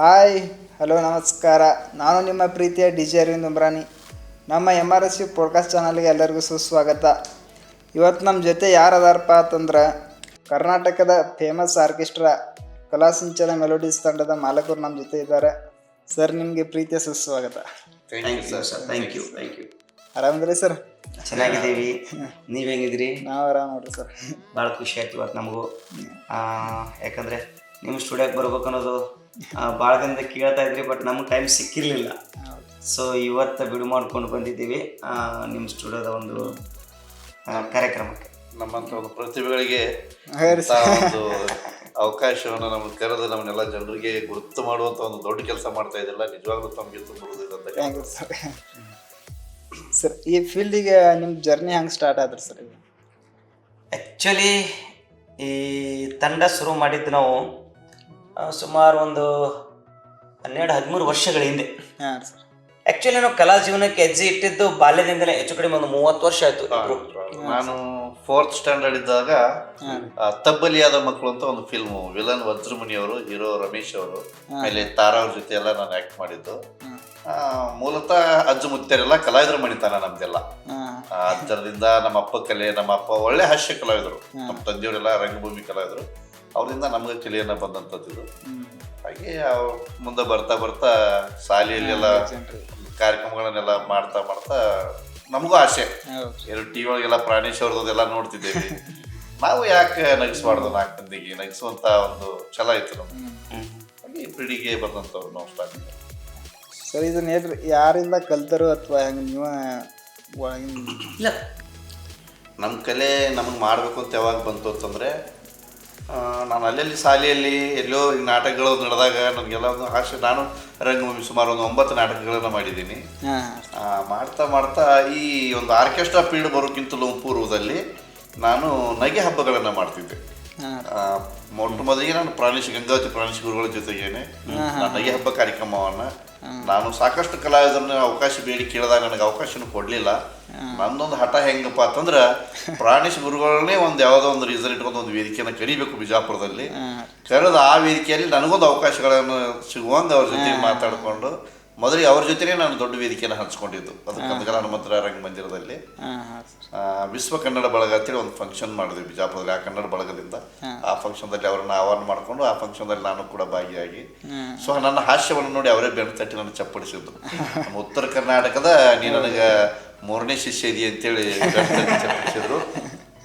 Hi hello ನಮಸ್ಕಾರ. ನಾನು ನಿಮ್ಮ ಪ್ರೀತಿಯ ಡಿ ಜೆ ಅರವಿಂದ್ ಉಮ್ರಾನಿ. ನಮ್ಮ M R S C podcast ಚಾನಲ್ಗೆ ಎಲ್ಲರಿಗೂ ಸುಸ್ವಾಗತ. ಇವತ್ತು ನಮ್ಮ ಜೊತೆ ಯಾರು ಅದಾರಪ್ಪ ಅಂತಂದ್ರೆ ಕರ್ನಾಟಕದ ಫೇಮಸ್ ಆರ್ಕೆಸ್ಟ್ರಾ ಕಲಾಸಿಂಚನ ಮೆಲೋಡೀಸ್ ತಂಡದ ಮಾಲಕರು ನಮ್ಮ ಜೊತೆ ಇದ್ದಾರೆ. ಸರ್ ನಿಮಗೆ ಪ್ರೀತಿಯ ಸುಸ್ವಾಗತ. Thank you sir thank you thank you ಆರಾಮದ್ರಿ sir ಚೆನ್ನಾಗಿದ್ದೀವಿ. ನೀವು ಹೆಂಗಿದ್ರಿ ನಾವು ಆರಾಮ ನೋಡ್ರಿ ಸರ್ ಭಾಳ ಖುಷಿ ಆಯ್ತು ಇವತ್ತು ನಮಗೂ. ಆ, ಯಾಕಂದ್ರೆ ನಿಮ್ಮ ಸ್ಟುಡಿಯೋಗೆ ಬರ್ಬೇಕು ಅನ್ನೋದು ಭಾಳ ದಿನದ ಕೇಳ್ತಾ ಇದ್ರಿ ಬಟ್ ನಮ್ಗೆ ಟೈಮ್ ಸಿಕ್ಕಿರಲಿಲ್ಲ. ಸೊ ಇವತ್ತು ಬಿಡು ಮಾಡ್ಕೊಂಡು ಬಂದಿದ್ದೀವಿ. ನಿಮ್ಮ ಸ್ಟುಡಿಯೋದ ಒಂದು ಕಾರ್ಯಕ್ರಮಕ್ಕೆ. ನಮ್ಮಂಥ ಒಂದು ಪ್ರತಿಭೆಗಳಿಗೆ ಒಂದು ಅವಕಾಶವನ್ನು ನಮ್ಗೆ ಕರೆದು ನಮ್ಮನ್ನೆಲ್ಲ ಜನರಿಗೆ ಗುರುತು ಮಾಡುವಂಥ ಒಂದು ದೊಡ್ಡ ಕೆಲಸ ಮಾಡ್ತಾ ಇದ್ದಿಲ್ಲ ನಿಜವಾಗ್ಲೂ ತಮಗೆ ತುಂಬ ಹೃದಯದ ಥ್ಯಾಂಕ್ ಯು ಸರ್ ಸರ್ ಈ ಫೀಲ್ಡಿಗೆ ನಿಮ್ಮ ಜರ್ನಿ ಹೆಂಗೆ ಸ್ಟಾರ್ಟ್ ಆದ್ರಿ ಸರ್ ಆ್ಯಕ್ಚುಲಿ ಈ ತಂಡ ಶುರು ಮಾಡಿದ್ದು ನಾವು ಸುಮಾರು ಒಂದು ಹನ್ನೆರಡು ಹದಿಮೂರು ವರ್ಷಗಳ ಹಿಂದೆ. ಹಾಂ ಸರ್. ಆ್ಯಕ್ಚುಲಿ ನಾವು ಕಲಾ ಜೀವನಕ್ಕೆ ಹೆಜ್ಜೆ ಇಟ್ಟಿದ್ದು ಬಾಲ್ಯದಿಂದಲೇ ಹೆಚ್ಚು ಕಡಿಮೆ ಒಂದು ಮೂವತ್ತು ವರ್ಷ ಆಯ್ತು ಇಬ್ರು. ನಾನು ಫೋರ್ತ್ ಸ್ಟ್ಯಾಂಡರ್ಡ್ ಇದ್ದಾಗ ತಬ್ಬಲಿಯಾದ ಮಕ್ಕಳು ಅಂತ ಒಂದು ಫಿಲ್ಮ್ ವಿಲನ್ ವಜ್ರಮುನಿ ಅವರು ಹೀರೋ ರಮೇಶ್ ಅವರು ಆಮೇಲೆ ತಾರಾ ಅವ್ರ ಜೊತೆ ಎಲ್ಲ ನಾನು ಆಕ್ಟ್ ಮಾಡಿದ್ದು. ಮೂಲತಃ ಅಜ್ಜ ಮುತ್ತರೆಲ್ಲ ಕಲಾವಿದರು ಮಣಿತಾನ ನಮ್ದೆಲ್ಲ. ಅದರಿಂದ ನಮ್ಮ ಅಪ್ಪ ಕಲೆ ನಮ್ಮ ಅಪ್ಪ ಒಳ್ಳೆ ಹಾಸ್ಯ ಕಲಾವಿದರು. ನಮ್ಮ ತಂದೆಯವರೆಲ್ಲ ರಂಗಭೂಮಿ ಕಲಾವಿದರು. ಅವರಿಂದ ನಮಗೆ ತಿಳಿಯನ್ನ ಬಂದಂಥದ್ದು ಹಾಗೆ ಮುಂದೆ ಬರ್ತಾ ಬರ್ತಾ ಶಾಲೆಯಲ್ಲೆಲ್ಲ ಕಾರ್ಯಕ್ರಮಗಳನ್ನೆಲ್ಲ ಮಾಡ್ತಾ ಮಾಡ್ತಾ ನಮಗೂ ಆಸೆ. ಎರಡು ಟಿ ಒಳಗೆಲ್ಲ ಪ್ರಾಣೇಶ್ ಅವ್ರದ್ದೆಲ್ಲ ನೋಡ್ತಿದ್ದೇವೆ. ನಾವು ಯಾಕೆ ನಗಿಸ್ಬಾರ್ದು ನಾಲ್ಕು ಮಂದಿಗೆ? ನಗಿಸುವಂತ ಒಂದು ಛಲ ಇತ್ತು ನಮ್ಗೆ. ಹಾಗೆ ಪೀಳಿಗೆ ಬಂದಂಥವ್ರು ನಾವು ಸ್ಟಾರ್ಟ್ ಸರ್ ಇದನ್ನ ಹೇಳ್ರಿ ಯಾರಿಂದ ಕಲ್ತರು ಅಥವಾ ಹೆಂಗೆ ನೀವ ಒಳಗಿನ ಇಲ್ಲ. ನಮ್ಮ ಕಲೆ ನಮಗೆ ಮಾಡಬೇಕು ಅಂತ ಯಾವಾಗ ಬಂತು ಅಂತಂದರೆ ನಾನು ಅಲ್ಲಲ್ಲಿ ಶಾಲೆಯಲ್ಲಿ ಎಲ್ಲೋ ಈ ನಾಟಕಗಳು ನಡೆದಾಗ ನನಗೆಲ್ಲ ಒಂದು ಆಸೆ ನಾನು ರಂಗಭೂಮಿ ಸುಮಾರು ಒಂದು ಒಂಬತ್ತು ನಾಟಕಗಳನ್ನು ಮಾಡಿದ್ದೀನಿ. ಮಾಡ್ತಾ ಮಾಡ್ತಾ ಈ ಒಂದು ಆರ್ಕೆಸ್ಟ್ರಾ ಫೀಲ್ಡ್ ಬರೋಕ್ಕಿಂತಲೂ ಪೂರ್ವದಲ್ಲಿ ನಾನು ನಗೆ ಹಬ್ಬಗಳನ್ನು ಮಾಡ್ತಿದ್ದೆ. ಮೊಟ್ಟ ಮೊದಲಿಗೆ ನಾನು ಪ್ರಾಣೇಶ್ ಗಂಗಾವತಿ ಪ್ರಾಣೇಶ್ ಗುರುಗಳ ಜೊತೆಗೇನೆ ನಾನು ನಗೆ ಹಬ್ಬ ಕಾರ್ಯಕ್ರಮವನ್ನ ನಾನು ಸಾಕಷ್ಟು ಕಲಾವಿದರನ್ನ ಅವಕಾಶ ಬೇಡಿ ಕೇಳಿದಾಗ ನನಗೆ ಅವಕಾಶನೂ ಕೊಡಲಿಲ್ಲ. ನಂದೊಂದು ಹಠ ಹೆಂಗಪ್ಪ ಅಂತಂದ್ರ ಪ್ರಾಣೇಶ್ ಗುರುಗಳನ್ನೇ ಒಂದು ಯಾವುದೋ ಒಂದು ರೀಸನ್ ಇಟ್ಕೊಂಡು ಒಂದು ವೇದಿಕೆಯನ್ನು ಕರಿಬೇಕು ಬಿಜಾಪುರದಲ್ಲಿ. ಕರೆದ ಆ ವೇದಿಕೆಯಲ್ಲಿ ನನಗೊಂದು ಅವಕಾಶಗಳನ್ನು ಸಿಗುವಂಗ ಅವ್ರ ಜೊತೆ ಮಾತಾಡಿಕೊಂಡು ಮೊದಲಿಗೆ ಅವ್ರ ಜೊತೆನೇ ನಾನು ದೊಡ್ಡ ವೇದಿಕೆಯನ್ನು ಹಂಚ್ಕೊಂಡಿದ್ದು. ಅದು ಕಂದಗಲ ಹನುಮಂತರ ರಂಗಮಂದಿರದಲ್ಲಿ ವಿಶ್ವ ಕನ್ನಡ ಬಳಗ ಅಂತೇಳಿ ಒಂದು ಫಂಕ್ಷನ್ ಮಾಡಿದ್ವಿ ಬಿಜಾಪುರದಲ್ಲಿ ಆ ಕನ್ನಡ ಬಳಗದಿಂದ. ಆ ಫಂಕ್ಷನ್ದಲ್ಲಿ ಅವರನ್ನು ಆಹ್ವಾನ ಮಾಡಿಕೊಂಡು ಆ ಫಂಕ್ಷನ್ದಲ್ಲಿ ನಾನು ಕೂಡ ಭಾಗಿಯಾಗಿ. ಸೊ ನನ್ನ ಹಾಸ್ಯವನ್ನು ನೋಡಿ ಅವರೇ ಬೆನ್ನು ತಟ್ಟಿ ನನ್ನ ಚಪ್ಪಡಿಸಿದ್ದು ನಮ್ಮ ಉತ್ತರ ಕರ್ನಾಟಕದ ನೀ ನನಗೆ ಮೂರನೇ ಶಿಷ್ಯ ಇದೆಯಾ ಅಂತೇಳಿ ಚಪ್ಪಡಿಸಿದ್ರು.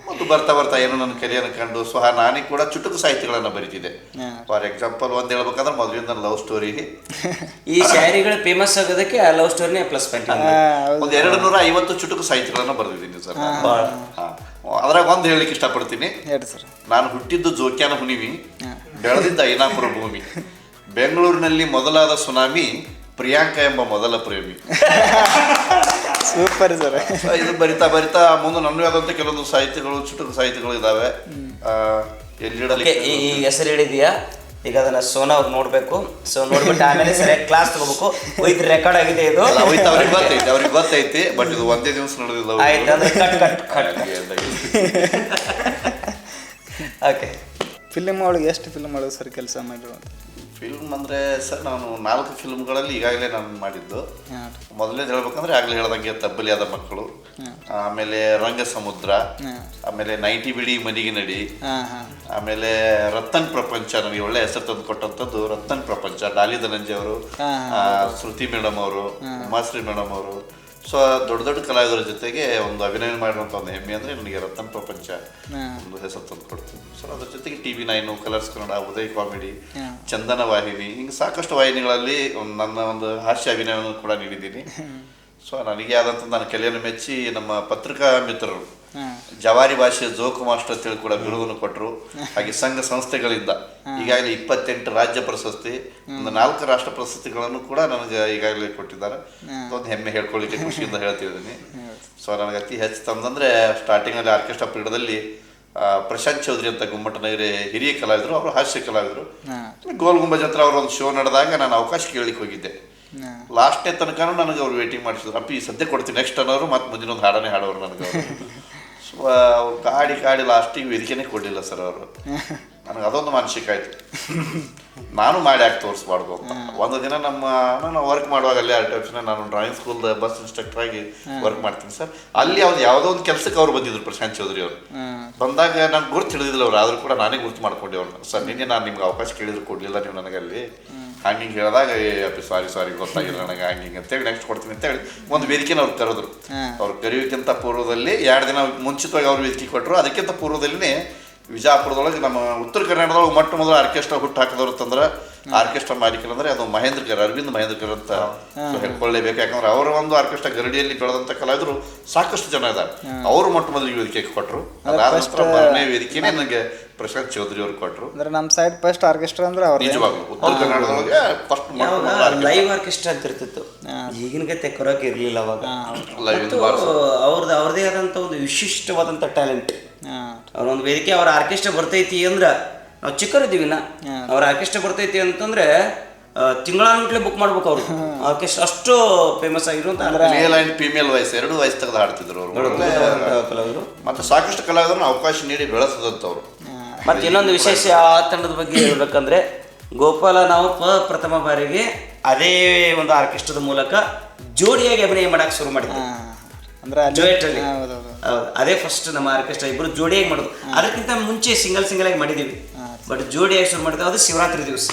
ಮತ್ತು ಬರ್ತಾ ಬರ್ತಾ ಏನೋ ನನ್ನ ಕೆರಿಯನ್ನು ಕಂಡು ಸೊ ನಾನೇ ಕೂಡ ಚುಟುಕು ಸಾಹಿತ್ಯಗಳನ್ನು ಬರೀತಿದ್ದೆ. ಫಾರ್ ಎಕ್ಸಾಂಪಲ್ ಒಂದು ಹೇಳ್ಬೇಕಂದ್ರೆ ಮೊದಲಿಂದ ನನ್ನ ಲವ್ ಸ್ಟೋರಿ ಈ ಶಾಯರಿಗಳು ಫೇಮಸ್ ಆಗೋದಕ್ಕೆ ಆ ಲವ್ ಸ್ಟೋರಿನೇ ಪ್ಲಸ್ ಪಾಯಿಂಟ್ ಒಂದು ಎರಡು ನೂರ ಐವತ್ತು ಚುಟುಕು ಸಾಹಿತ್ಯಗಳನ್ನು ಬರೆದಿದ್ದೀನಿ ಸರ್. ಅದ್ರಾಗ ಒಂದು ಹೇಳಲಿಕ್ಕೆ ಇಷ್ಟಪಡ್ತೀನಿ. ನಾನು ಹುಟ್ಟಿದ್ದು ಜೋಕ್ಯಾನ ಹುಣಿವಿ ಬೆಳೆದಿದ್ದ ಐನಾಪುರ ಭೂಮಿ. ಬೆಂಗಳೂರಿನಲ್ಲಿ ಮೊದಲಾದ ಸುನಾಮಿ ಪ್ರಿಯಾಂಕಾ ಎಂಬ ಮೊದಲ ಪ್ರೇಮಿ. Super sir. ಇದು ಬರಿತಾ ಬರಿತಾ ಮುಂದೆ ನನ್ನದೇ ಆದಂತ ಕೆಲವೊಂದು ಸಾಹಿತ್ಯಗಳು ಚುಟುಕು ಸಾಹಿತ್ಯಗಳು ಇದಾವೆ. ಎಲ್ಲಿಡಲಿಕ್ಕೆ ಎಲ್ಲಿಡಲಿ ಈ ಈ ಹೆಸರು ಹೇಳಿದೀಯಾ? ಈಗ ಅದನ್ನ ಸೋನಾ ಅವ್ರು ನೋಡ್ಬೇಕು. ಸೊ ನೋಡ್ಬಿಟ್ಟು ಆಮೇಲೆ ಸರಿಯಾಗಿ ಕ್ಲಾಸ್ ತಗೋಬೇಕು. ವಿತ್ ರೆಕಾರ್ಡ್ ಆಗಿದೆ ಇದು. ಅಲ್ಲ, ಹೋಯ್ತು ಅವ್ರಿಗೆ ಗೊತ್ತೈತಿ ಅವ್ರಿಗೆ ಗೊತ್ತೈತಿ ಬಟ್ ಇದು ಒಂದೇ ದಿವಸ ನಡೆದಿಲ್ಲ ಆಯ್ತು ಅಂದ್ರೆ cut cut cut okay film ಒಳಗೆ ಎಷ್ಟು ಫಿಲ್ಮ್ ಒಳಗೆ ಸರ್ ಕೆಲಸ ಮಾಡಿರುವಂಥ ಫಿಲ್ಮ್ ಅಂದ್ರೆ ಸರ್ ನಾನು ನಾಲ್ಕು ಫಿಲ್ಮ್ಗಳಲ್ಲಿ ಈಗಾಗಲೇ ನಾನು ಮಾಡಿದ್ದು. ಹಾಂ ಮೊದಲನೇದು ಹೇಳ್ಬೇಕಂದ್ರೆ ಆಗ್ಲೇ ಹೇಳ್ದಂಗೆ ತಬ್ಬಲಿಯಾದ ಮಕ್ಕಳು. ಆಮೇಲೆ ರಂಗ ಸಮುದ್ರ ಆಮೇಲೆ ನೈಟಿ ಬಿಡಿ ಮನಿಗೆ ನಡಿ ಆಮೇಲೆ ರತನ್ ಪ್ರಪಂಚ ನನಗೆ ಒಳ್ಳೆ ಹೆಸರು ತಂದು ಕೊಟ್ಟಂತದ್ದು ರತನ್ ಪ್ರಪಂಚ ಡಾಲಿ ಧನಂಜಯ ಅವರು ಆ, ಶ್ರುತಿ ಮೇಡಮ್ ಅವರು ಉಮಾಶ್ರೀ ಮೇಡಮ್ ಅವರು ಸೊ ದೊಡ್ಡ ದೊಡ್ಡ ಕಲಾವಿದರ ಜೊತೆಗೆ ಒಂದು ಅಭಿನಯ ಮಾಡಿರುವಂಥ ಒಂದು ಹೆಮ್ಮೆ ಅಂದರೆ ನನಗೆ ರತ್ನ ಪ್ರಪಂಚ ಒಂದು ಹೆಸರು ತಂದು ಕೊಡ್ತೀನಿ ಸೊ ಅದ್ರ ಜೊತೆಗೆ T V nine Colors Kannada Uday comedy Chandana ವಾಹಿನಿ ಹಿಂಗೆ ಸಾಕಷ್ಟು ವಾಹಿನಿಗಳಲ್ಲಿ ಒಂದು ನನ್ನ ಒಂದು ಹಾಸ್ಯ ಅಭಿನಯವನ್ನು ಕೂಡ ನೀಡಿದ್ದೀನಿ. ಸೊ ನನಗೆ ಆದಂಥ ನನ್ನ ಕಲೆಯನ್ನು ಮೆಚ್ಚಿ ನಮ್ಮ ಪತ್ರಿಕಾ ಮಿತ್ರರು ಜವಾರಿ ಭಾಷೆಯ ಜೋಕು ಮಾಸ್ಟರ್ ಅಂತೇಳಿ ಕೂಡ ಬಿರುದನ್ನು ಕೊಟ್ಟರು ಹಾಗೆ ಸಂಘ ಸಂಸ್ಥೆಗಳಿಂದ. ಈಗಾಗಲೇ ಇಪ್ಪತ್ತೆಂಟು ರಾಜ್ಯ ಪ್ರಶಸ್ತಿ ಒಂದು ನಾಲ್ಕು ರಾಷ್ಟ್ರ ಪ್ರಶಸ್ತಿಗಳನ್ನು ಕೂಡ ನನಗೆ ಈಗಾಗಲೇ ಕೊಟ್ಟಿದ್ದಾರೆ. ಒಂದು ಹೆಮ್ಮೆ ಹೇಳ್ಕೊಳ್ಳಿಕ್ಕೆ ಖುಷಿಯಿಂದ ಹೇಳ್ತಿದ್ದೀನಿ. ಸೊ ನನಗೆ ಅತಿ ಹೆಚ್ಚು ತಂದಂದ್ರೆ ಸ್ಟಾರ್ಟಿಂಗಲ್ಲಿ ಆರ್ಕೆಸ್ಟ್ರಾ ಪೀಠದಲ್ಲಿ ಪ್ರಶಾಂತ್ ಚೌಧರಿ ಅಂತ ಗುಮ್ಮಟನಗರಿ ಹಿರಿಯ ಕಲಾವಿದರು ಅವರು ಹಾಸ್ಯ ಕಲಾವಿದರು. ಗೋಲ್ ಗುಂಬಜ್ ಹತ್ರ ಅವ್ರ ಒಂದು ಶೋ ನಡೆದಾಗ ನಾನು ಅವಕಾಶ ಕೇಳಲಿಕ್ಕೆ ಹೋಗಿದ್ದೆ. ಲಾಸ್ಟ್ನೇ ತನಕ ನನಗೆ ಅವ್ರು ವೇಟಿಂಗ್ ಮಾಡಿಸಿದ್ರು. ಅಪ್ಪಿ ಸದ್ಯ ಕೊಡ್ತೀನಿ ನೆಕ್ಸ್ಟ್ ಅನ್ನೋರು ಮತ್ತೆ ಮುಂದಿನ ಒಂದು ಹಾಡನೇ ಹಾಡೋರು ನನಗೆ ಅವರು ಕಾಡಿ ಕಾಡಿ ಲಾಸ್ಟಿಗೆ ವೇದಿಕೆನೇ ಕೊಡಲಿಲ್ಲ ಸರ್ ಅವರು. ನನಗೆ ಅದೊಂದು ಮಾನಸಿಕ ಆಯ್ತು. ನಾನು ಮಾಡಿ ಯಾಕೆ ತೋರಿಸ್ಬಾರ್ದು ಅಂತ. ಒಂದು ದಿನ ನಮ್ಮ ನಾನು ವರ್ಕ್ ಮಾಡುವಾಗ ಅಲ್ಲಿ ಆರ್ ಟಿ ನಾನು ಡ್ರಾಯಿಂಗ್ ಸ್ಕೂಲ್ ಬಸ್ ಇನ್ಸ್ಟ್ರಕ್ಟರ್ ಆಗಿ ವರ್ಕ್ ಮಾಡ್ತೀನಿ ಸರ್. ಅಲ್ಲಿ ಅವ್ರು ಯಾವುದೋ ಒಂದು ಕೆಲಸಕ್ಕೆ ಅವ್ರು ಬಂದಿದ್ರು ಪ್ರಶಾಂತ್ ಚೌಧರಿ ಅವರು. ಬಂದಾಗ ನಾನು ಗುರ್ತು ಹಿಡಿದಿಲ್ಲ ಅವ್ರು. ಆದರೂ ಕೂಡ ನಾನೇ ಗುರುತು ಮಾಡ್ಕೊಂಡೆ ಅವ್ರನ್ನ. ಸರ್ ನಿನ್ನೆ ನಾನು ನಿಮ್ಗೆ ಅವಕಾಶ ಕೇಳಿದ್ರು ಕೊಡಲಿಲ್ಲ ನೀವು ನನಗೆ ಅಲ್ಲಿ ಹಂಗೆ ಹಿಂಗೆ ಹೇಳಿದಾಗ ಏ ಅಪ್ಪಿ ಸಾರಿ ಸಾರಿ ಗೊತ್ತಾಗಿಲ್ಲ ನನಗೆ ಹಂಗೆ ಹಿಂಗೆ ಅಂತೇಳಿ ನೆಕ್ಸ್ಟ್ ಕೊಡ್ತೀನಿ ಅಂತೇಳಿ ಒಂದು ವೇದಿಕೆನ ಅವ್ರು ಕರೆದ್ರು. ಅವ್ರು ಕರೆಯೋಕ್ಕಿಂತ ಪೂರ್ವದಲ್ಲಿ ಎರಡು ದಿನ ಮುಂಚಿತವಾಗಿ ಅವ್ರು ವೇದಿಕೆ ಕೊಟ್ಟರು ಅದಕ್ಕಿಂತ ಪೂರ್ವದಲ್ಲಿನೇ ವಿಜಾಪುರದೊಳಗೆ ನಮ್ಮ ಉತ್ತರ ಕರ್ನಾಟಕದೊಳಗೆ ಮೊಟ್ಟ ಮೊದಲು ಆರ್ಕೆಸ್ಟ್ರಾ ಹುಟ್ಟು ಹಾಕಿದವ್ರು ಅಂತಂದ್ರೆ ಆರ್ಕೆಸ್ಟ್ರಾ ಮಾಲೀಕರು ಅಂದ್ರೆ ಅದು ಮಹೇಂದ್ರ ಕರ್ ಅರವಿಂದ್ ಮಹೇಂದ್ರ ಕರ್ ಅಂತ ಹೇಳ್ಕೊಳ್ಳೇಬೇಕು. ಯಾಕಂದ್ರೆ ಅವರ ಒಂದು ಆರ್ಕೆಸ್ಟ್ರಾ ಗರಡಿಯಲ್ಲಿ ಬೆಳೆದಂತ ಕಲಾವಿದರು ಸಾಕಷ್ಟು ಜನ ಇದ್ದಾರೆ. ಅವರು ಮೊಟ್ಟ ಮೊದಲಿಗೆ ವೇದಿಕೆ ಕೊಟ್ಟರು ಅದಾದ ನಂತರ ಮೂರನೇ ವೇದಿಕೆನೇ ನನಗೆ ಪ್ರಶಾಂತ್ ಚೌಧರಿ ಅವರು ಕೊಟ್ಟರು ಅಂದ್ರೆ ನಮ್ಮ ಸೈಡ್ ಫಸ್ಟ್ ಆರ್ಕೆಸ್ಟ್ರಾ ಅಂದ್ರೆ ಅವ್ರು ನಿಜವಾಗ್ಲು. ಉತ್ತರ ಕರ್ನಾಟಕದೊಳಗೆ ಫಸ್ಟ್ ಮೊದಲು ಲೈವ್ ಆರ್ಕೆಸ್ಟ್ರಾ ಅಂತ ಇರ್ತಿತ್ತು. ಈಗಿನ ಗತೆ ಕೊರಕ್ಕೆ ಇರಲಿಲ್ಲ ಅವಾಗ. ಅವ್ರದ್ದು ಅವ್ರದೇ ಆದಂಥ ಒಂದು ವಿಶಿಷ್ಟವಾದಂತ ಟ್ಯಾಲೆಂಟ್ ಅವ್ರ ಒಂದು ವೇದಿಕೆ ಅವ್ರ ಆರ್ಕೆಸ್ಟ್ರಾ ಬರ್ತೈತಿ ಅಂದ್ರೆ ನಾವು ಚಿಕ್ಕವರಿದ್ದೀವಿ ನಾ ಅವ್ರ ಆರ್ಕೆಸ್ಟ್ರಾ ಬರ್ತೈತಿ ಅಂತಂದ್ರೆ ತಿಂಗಳಾನ್ಗಟ್ಲೆ ಬುಕ್ ಮಾಡ್ಬೇಕು ಅವ್ರು. ಆರ್ಕೆಸ್ಟ್ರಾ ಅಷ್ಟು ಫೇಮಸ್ ಆಗಿರುವಂತ ಮೇಲ್ ಅಂಡ್ ಫಿಮೇಲ್ ವಾಯ್ಸ್ ಎರಡು ವಾಯ್ಸ್ ತೆಗೆದು ಹಾಡ್ತಿದ್ರು ಅವರು. ಕಲಾವಿದರು. ಮತ್ತೆ ಸಾಕಷ್ಟು ಕಲಾವಿದರನ್ನ ಅವಕಾಶ ನೀಡಿ ಬೆಳೆಸದಂತವ್ರು ಮತ್ತೆ ಇನ್ನೊಂದು ವಿಶೇಷ ಆ ತಂಡದ ಬಗ್ಗೆ ಹೇಳ್ಬೇಕಂದ್ರೆ ಗೋಪಾಲ ನಾವು ಪ ಪ್ರಥಮ ಬಾರಿಗೆ ಅದೇ ಒಂದು ಆರ್ಕೆಸ್ಟ್ರಾದ ಮೂಲಕ ಜೋಡಿಯಾಗಿ ಅಭಿನಯ ಮಾಡಕ್ಕೆ ಶುರು ಮಾಡಿದ್ವಿ ಅಂದ್ರೆ ಅದೇ ಫಸ್ಟ್ ನಮ್ಮ ಆರ್ಕೆಸ್ಟ್ರಾ ಇಬ್ಬರು ಜೋಡಿಯಾಗಿ ಮಾಡೋದು ಅದಕ್ಕಿಂತ ಮುಂಚೆ ಸಿಂಗಲ್ ಸಿಂಗಲ್ ಆಗಿ ಮಾಡಿದ್ದೀವಿ ಬಟ್ ಜೋಡಿ ಶುರು ಮಾಡಿದ್ರೆ ಅದು ಶಿವರಾತ್ರಿ ದಿವಸ.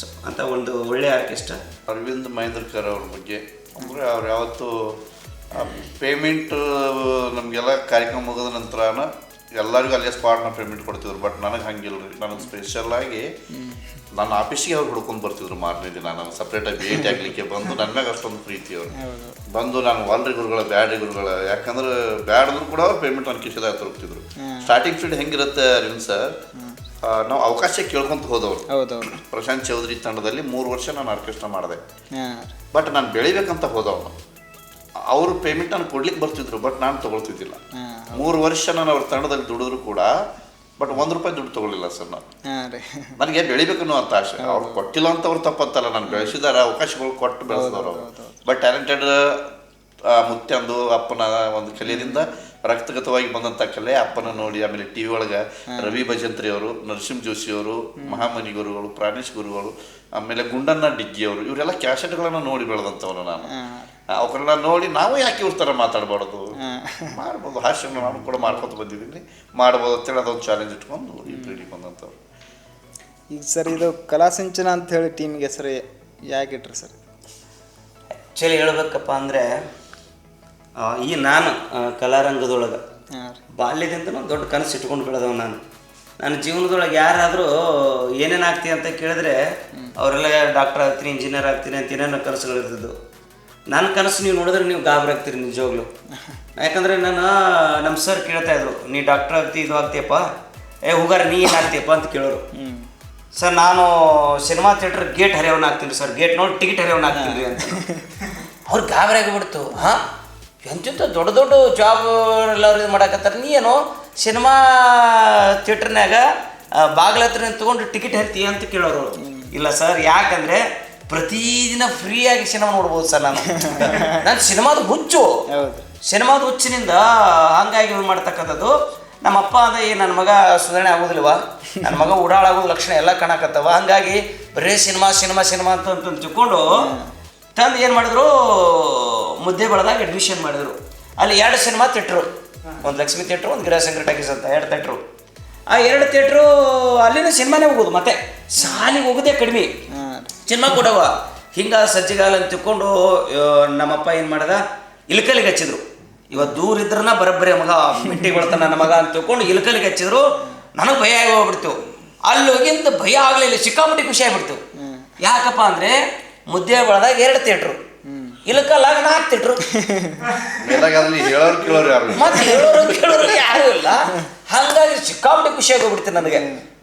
ಸೊ ಅಂತ ಒಂದು ಒಳ್ಳೆ ಆರ್ಕೆಸ್ಟ್ರಾ. ಅರವಿಂದ್ ಮಹೇಂದ್ರಕರ್ ಅವ್ರ ಬಗ್ಗೆ. ಅಂದರೆ ಅವ್ರು ಯಾವತ್ತು ಪೇಮೆಂಟ್ ನಮಗೆಲ್ಲ ಕಾರ್ಯಕ್ರಮ ಮುಗಿದ ನಂತರ ಎಲ್ಲರಿಗೂ ಅಲ್ಲೇ ಸ್ಪಾಟ್ನ ಪೇಮೆಂಟ್ ಕೊಡ್ತಿದ್ರು. ಬಟ್ ನನಗೆ ಹಂಗಿಲ್ಲ ರೀ ನನಗೆ ಸ್ಪೆಷಲ್ ಆಗಿ ನನ್ನ ಆಫೀಸಿಗೆ ಅವ್ರು ಹುಡ್ಕೊಂಡು ಬರ್ತಿದ್ರು ಮಾರನೇ ದಿನ. ನಾನು ಸಪ್ರೇಟಾಗಿ ಭೇಟಿ ಆಗಲಿಕ್ಕೆ ಬಂದು ನನ್ನ ಮ್ಯಾಗ ಅಷ್ಟೊಂದು ಪ್ರೀತಿ ಅವರು. ಬಂದು ನಾನು ಒಲ್ರಿ ಗುರುಗಳ ಬ್ಯಾಡ್ರಿ ಗುರುಗಳ ಯಾಕಂದ್ರೆ ಬ್ಯಾಡ್ ಅಂದ್ರೂ ಕೂಡ ಪೇಮೆಂಟ್ ನನ್ನ ಕಿಶದಾಗ ತರುತ್ತಿದ್ರು ಸ್ಟಾರ್ಟಿಂಗ್ ಫೀಲ್ಡ್ ಹೆಂಗಿರುತ್ತೆ ಅರವಿಂದ್ ಸರ್ ನಾವು ಅವಕಾಶ ಕೇಳ್ಕೊಂತ ಹೋದವ್ರು. ಹೌದೌದು. ಪ್ರಶಾಂತ್ ಚೌಧರಿ ತಂಡದಲ್ಲಿ ಮೂರು ವರ್ಷ ನಾನು ಆರ್ಕೆಸ್ಟ್ರಾ ಮಾಡಿದೆ. ಬಟ್ ನಾನು ಬೆಳಿಬೇಕಂತ ಹೋದವನು. ಅವರು ಪೇಮೆಂಟ್ ನಾನು ಕೊಡ್ಲಿಕ್ಕೆ ಬರ್ತಿದ್ರು ಬಟ್ ನಾನು ತಗೊಳ್ತಿದ್ದಿಲ್ಲ. ಮೂರು ವರ್ಷ ನಾನು ಅವ್ರ ತಂಡದಲ್ಲಿ ದುಡಿದ್ರು ಕೂಡ ಬಟ್ ಒಂದು ರೂಪಾಯಿ ದುಡ್ಡು ತಗೊಳ್ಳಿಲ್ಲ ಸರ್ ನಾನು. ನನಗೆ ಬೆಳಿಬೇಕನ್ನೋ ಅಂತ ಆಸೆ. ಅವ್ರು ಕೊಟ್ಟಿಲ್ಲ ಅಂತ ಅವ್ರು ತಪ್ಪಂತಲ್ಲ ನಾನು ಬೆಳೆಸಿದಾರ ಅವಕಾಶಗಳು ಕೊಟ್ಟು ಬೆಳೆಸಿದವರು. ಬಟ್ ಟ್ಯಾಲೆಂಟೆಡ್ ಮುತ್ಯಂದು ಅಪ್ಪನ ಒಂದು ಕಲೆಯಿಂದ ರಕ್ತಗತವಾಗಿ ಬಂದಂಥ ಕಲೆ ಅಪ್ಪನ ನೋಡಿ ಆಮೇಲೆ ಟಿ ವಿ ಒಳಗೆ ರವಿ ಭಜಂತ್ರಿ ಅವರು ನರಸಿಂಹ ಜೋಶಿ ಅವರು ಮಹಾಮನಿ ಗುರುಗಳು ಪ್ರಾಣೇಶ್ ಗುರುಗಳು ಆಮೇಲೆ ಗುಂಡಣ್ಣ ಡಿಗ್ಗಿ ಅವರು ಇವರೆಲ್ಲ ಕ್ಯಾಸೆಟ್ಗಳನ್ನು ನೋಡಿ ಬೆಳೆದಂಥವನು ನಾನು. ಅವನ್ನ ನೋಡಿ ನಾವು ಯಾಕೆ ಇವ್ರ ಥರ ಮಾತಾಡಬಾರ್ದು? ಮಾಡ್ಬೋದು ಹಾಸ್ಯ ನಾನು ಕೂಡ ಮಾಡ್ಕೊತ ಬಂದಿದ್ದೀನಿ. ಮಾಡ್ಬೋದು ಅಂತೇಳಿ ಅದೊಂದು ಚಾಲೆಂಜ್ ಇಟ್ಕೊಂಡು ಈ ಪೀಳಿಗೆ ಬಂದಂಥವ್ರು. ಈಗ ಸರ್ ಇದು ಕಲಾಸಿಂಚನ ಅಂತ ಹೇಳಿ ಟೀಮ್ಗೆ ಹೆಸರು ಯಾಕೆ ಇಟ್ರಿ ಸರ್? ಆ್ಯಕ್ಚುಲಿ ಹೇಳ್ಬೇಕಪ್ಪ ಅಂದರೆ ಈ ನಾನು ಕಲಾರಂಗದೊಳಗೆ ಬಾಲ್ಯದಿಂದ ಬಾಲ್ಯದಿಂದನೂ ದೊಡ್ಡ ಕನಸು ಇಟ್ಕೊಂಡು ಬೆಳೆದವ ನಾನು. ನನ್ನ ಜೀವನದೊಳಗೆ ಯಾರಾದರೂ ಏನೇನು ಆಗ್ತಿ ಅಂತ ಕೇಳಿದ್ರೆ ಅವರೆಲ್ಲ ಡಾಕ್ಟರ್ ಆಗ್ತೀನಿ ಇಂಜಿನಿಯರ್ ಆಗ್ತೀನಿ ಅಂತ ಏನೇನೋ ಕನಸುಗಳಿರ್ತಿದ್ದು ನನ್ನ ಕನಸು ನೀವು ನೋಡಿದ್ರೆ ನೀವು ಗಾಬರಿ ಆಗ್ತೀರಿ ನಿಜವಾಗ್ಲು. ಯಾಕಂದರೆ ನಾನು ನಮ್ಮ ಸರ್ ಕೇಳ್ತಾ ಇದ್ರು ನೀ ಡಾಕ್ಟರ್ ಆಗ್ತಿ ಇದು ಆಗ್ತೀಯಪ್ಪ? ಏ ಹುಗಾರ ನೀ ಏನು ಆಗ್ತೀಯಪ್ಪ? ಅಂತ ಕೇಳೋರು. ಸರ್ ನಾನು ಸಿನಿಮಾ ಥಿಯೇಟರ್ ಗೇಟ್ ಹರಿಯವನ್ನ ಆಗ್ತೀನಿ ಸರ್. ಗೇಟ್ ನೋಡಿ ಟಿಕೆಟ್ ಹರಿಯವನ್ನ ಆಗ್ತೀನಿ ಅಂತ. ಅವ್ರು ಗಾಬರಿ ಆಗಿಬಿಡ್ತು. ಹಾಂ? ಎಂತೆಂಥ ದೊಡ್ಡ ದೊಡ್ಡ ಜಾಬ್ ಎಲ್ಲರೂ ಇದು ಮಾಡಾಕತ್ತಾರ? ನೀ ಏನು ಸಿನಿಮಾ ಥಿಯೇಟ್ರ್ನ್ಯಾಗ ಬಾಗಿಲ ಹತ್ರ ನಿಂತ್ಕೊಂಡು ಟಿಕೆಟ್ ಹರಿತೀಯ ಅಂತ ಕೇಳೋರು. ಇಲ್ಲ ಸರ್ ಯಾಕಂದರೆ ಪ್ರತಿದಿನ ಫ್ರೀಯಾಗಿ ಸಿನಿಮಾ ನೋಡ್ಬೋದು ಸರ್ ನಾನು. ನಾನು ಸಿನಿಮಾದ ಹುಚ್ಚು. ಸಿನಿಮಾದ ಹುಚ್ಚಿನಿಂದ ಹಂಗಾಗಿ ಮಾಡ್ತಕ್ಕಂಥದ್ದು. ನಮ್ಮ ಅಪ್ಪ ಅದ ಏ ನನ್ನ ಮಗ ಸುಧಾರಣೆ ಆಗೋದಿಲ್ವ? ನನ್ನ ಮಗ ಓಡಾಳಾಗೋದು ಲಕ್ಷಣ ಎಲ್ಲ ಕಾಣಕತ್ತವ. ಹಂಗಾಗಿ ಬರೀ ಸಿನಿಮಾ ಸಿನಿಮಾ ಸಿನಿಮಾ ಅಂತ ಅಂತ ತಿಳ್ಕೊಂಡು ತಂದು ಏನು ಮಾಡಿದ್ರು ಮುದ್ದೆ ಬಳದಾಗ ಅಡ್ಮಿಷನ್ ಮಾಡಿದ್ರು. ಅಲ್ಲಿ ಎರಡು ಸಿನಿಮಾ ಥಿಯೇಟ್ರು ಒಂದು ಲಕ್ಷ್ಮಿ ಥಿಯೇಟ್ರು ಒಂದು ಗಿರಾಶಂಕರ್ ಟಾಕೀಸ್ ಅಂತ ಎರಡು ಥಿಯೇಟ್ರು ಆ ಎರಡು ಥಿಯೇಟ್ರು ಅಲ್ಲಿನ ಸಿನಿಮಾನೇ ಹೋಗೋದು ಮತ್ತೆ ಸಾಲಿಗೆ ಹೋಗೋದೇ ಕಡಿಮೆ. ಸಿನಿಮಾ ಕೊಡವ. ಹಿಂಗ ಸಜ್ಜಿಗಾಲ ಅಂತ ತಿಳ್ಕೊಂಡು ನಮ್ಮಪ್ಪ ಏನು ಮಾಡ್ದ? ಇಲ್ಕಲಿಗೆ ಹಚ್ಚಿದ್ರು. ಇವತ್ತು ದೂರ ಇದ್ರನ್ನ ಬರಬ್ಬರಿ ಮಗ ಮಿಟ್ಟಿಗೆ ಬರ್ತಾನೆ ನನ್ನ ಮಗ ಅಂತ ತಿಳ್ಕೊಂಡು ಇಲ್ಕಲಿಗೆ ಹಚ್ಚಿದ್ರು. ನನಗೆ ಭಯ ಆಗಿ ಹೋಗ್ಬಿಡ್ತು ಅಲ್ಲಿ ಹೋಗಿಂದ ಭಯ ಆಗಲಿಲ್ಲ ಸಿಕ್ಕಾಪಟ್ಟಿ ಖುಷಿ ಆಗ್ಬಿಡ್ತು. ಯಾಕಪ್ಪ ಅಂದ್ರೆ ಮುದ್ದೆ ಬೆಳೆದಾಗ ಎರಡು ಥಿಯೇಟ್ರು ಇಲ್ಕಲ್ಲಾಗ ಲಗ್ನ ಆಗ್ತಿಟ್ರು ಹೇಳೋರು ಕೇಳೋರು ಯಾರು ಮತ್ತೆ ಹೇಳೋರು ಕೇಳೋರು ಯಾರು ಇಲ್ಲ. ಹಂಗಾಗಿ ಸಿಕ್ಕಾಪಟ್ಟೆ ಖುಷಿ ಆಗೋಗ್ಬಿಡ್ತೀನಿ ನನಗೆ.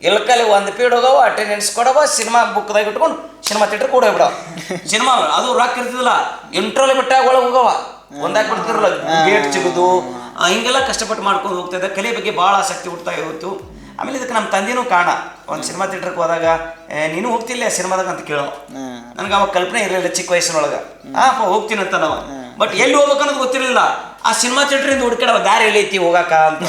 ಇಲ್ಕಲ್ಲಿ ಒಂದು ಪೀಡ್ ಹೋಗವ ಅಟೆಂಡೆನ್ಸ್ ಕೊಡವ ಸಿನಿಮಾ ಬುಕ್ದಾಗ ಇಟ್ಕೊಂಡು ಸಿನಿಮಾ ಥಿಯೇಟರ್ ಕೂಡ ಹೋಗ್ಬಿಡವ ಸಿನಿಮಾ ಅದು ರೊಕ್ಕ ಇರ್ತಿದಿಲ್ಲ ಇಂಟ್ರೋಲ್ ಬಿಟ್ಟಾಗ ಒಳಗೆ ಹೋಗವ. ಒಂದಾಗಿ ಬಿಡ್ತಿರಲ್ಲ ಗೇಟ್ ಸಿಗುದು ಆ, ಹಿಂಗೆಲ್ಲ ಕಷ್ಟಪಟ್ಟು ಮಾಡ್ಕೊಂಡು ಹೋಗ್ತಾ ಇದ್ದ. ಕಲೆ ಬಗ್ಗೆ ಭಾಳ ಆಸಕ್ತಿ ಹುಡ್ತಾ ಇವತ್ತು ಆಮೇಲೆ ಇದಕ್ಕೆ ನಮ್ಮ ತಂದೆನೂ ಕಾಣ ಒಂದು ಸಿನಿಮಾ ಥಿಯೇಟ್ರಿಗೆ ಹೋದಾಗ "ಏ, ನೀನು ಹೋಗ್ತಿಲ್ಲ ಸಿನಿಮಾದಾಗ ಅಂತ ಕೇಳೋ ನನಗೆ ಅವಾಗ ಕಲ್ಪನೆ ಇರಲಿಲ್ಲ ಚಿಕ್ಕ ವಯಸ್ಸಿನೊಳಗೆ. ಹಾಂ ಹೋಗ್ತೀನಿ ಅಂತ ನಾವು. ಬಟ್ ಎಲ್ಲಿ ಹೋಗ್ಬೇಕು ಅನ್ನೋದು ಗೊತ್ತಿರಲಿಲ್ಲ. ಆ ಸಿನಿಮಾ ಥಿಯೇಟ್ರಿಂದ ಹುಡ್ಕಡ ದಾರಿ ಎಲ್ಲೈತಿ ಹೋಗಾಕ ಅಂತ.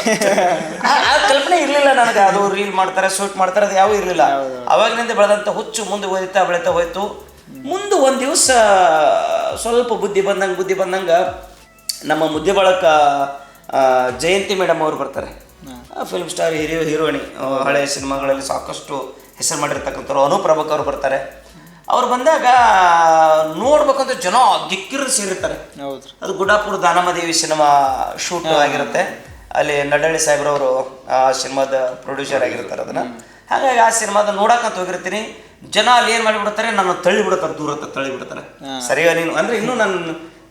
ಆ- ಆ ಕಲ್ಪನೆ ಇರಲಿಲ್ಲ ನನಗೆ. ಅದು ರೀಲ್ ಮಾಡ್ತಾರೆ ಶೂಟ್ ಮಾಡ್ತಾರೆ ಅದು ಯಾವ ಇರಲಿಲ್ಲ. ಅವಾಗಿನಿಂದ ಬೆಳೆದಂಥ ಹುಚ್ಚು ಮುಂದೆ ಓದಿತಾ ಬೆಳೀತಾ ಹೋಯ್ತು. ಮುಂದೆ ಒಂದು ದಿವಸ ಸ್ವಲ್ಪ ಬುದ್ಧಿ ಬಂದಂಗೆ ಬುದ್ಧಿ ಬಂದಂಗೆ ನಮ್ಮ ಮುದ್ದೆ ಬಳಕ ಜಯಂತಿ ಮೇಡಮ್ ಅವರು ಬರ್ತಾರೆ. ಫಿಲ್ಮ್ ಸ್ಟಾರ್ ಹಿರಿಯ ಹೀರೋಯಿನಿ ಹಳೆಯ ಸಿನಿಮಾಗಳಲ್ಲಿ ಸಾಕಷ್ಟು ಹೆಸರು ಮಾಡಿರ್ತಕ್ಕಂಥವ್ರು. ಅನುಪ್ರಭಕ್ ಅವರು ಬರ್ತಾರೆ. ಅವ್ರು ಬಂದಾಗ ನೋಡ್ಬೇಕಂತ ಜನ ದಿಕ್ಕಿರು ಸೇರಿರ್ತಾರೆ. ಅದು ಗುಡ್ಡಾಪುರ ದಾನಮದೇವಿ ಸಿನಿಮಾ ಶೂಟ್ ಆಗಿರುತ್ತೆ. ಅಲ್ಲಿ ನಡಳ್ಳಿ ಸಾಹೇಬ್ರವರು ಆ ಸಿನಿಮಾದ ಪ್ರೊಡ್ಯೂಸರ್ ಆಗಿರ್ತಾರೆ ಅದನ್ನ. ಹಾಗಾಗಿ ಆ ಸಿನಿಮಾದ ನೋಡಕ್ಕಂತ ಹೋಗಿರ್ತೀನಿ. ಜನ ಅಲ್ಲಿ ಏನ್ ಮಾಡಿಬಿಡ್ತಾರೆ? ನನ್ನ ತಳ್ಳಿ ಬಿಡ್ತಾರೆ ದೂರ ಹತ್ರ ತಳ್ಳಿ ಬಿಡ್ತಾರೆ ಸರಿಯಾ ನೀನು? ಅಂದ್ರೆ ಇನ್ನೂ ನಾನು